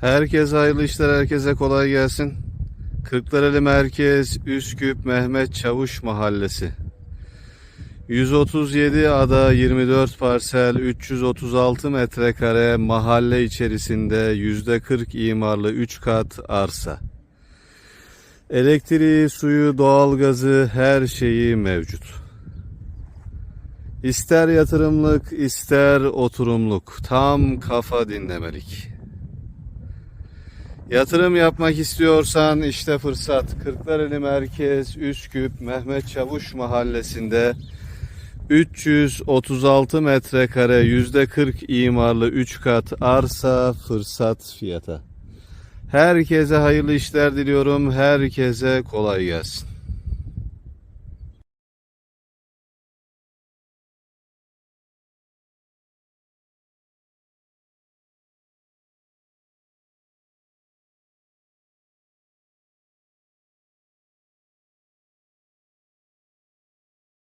Herkese hayırlı işler, herkese kolay gelsin. Kırklareli Merkez, Üsküp, Mehmet Çavuş Mahallesi. 137 ada 24 parsel 336 metrekare mahalle içerisinde %40 imarlı 3 kat arsa. Elektriği, suyu, doğalgazı her şeyi mevcut. İster yatırımlık, ister oturumluk. Tam kafa dinlemelik. Yatırım yapmak istiyorsan işte fırsat. Kırklareli Merkez, Üsküp, Mehmet Çavuş Mahallesi'nde 336 metrekare %40 imarlı 3 kat arsa fırsat fiyata. Herkese hayırlı işler diliyorum. Herkese kolay gelsin.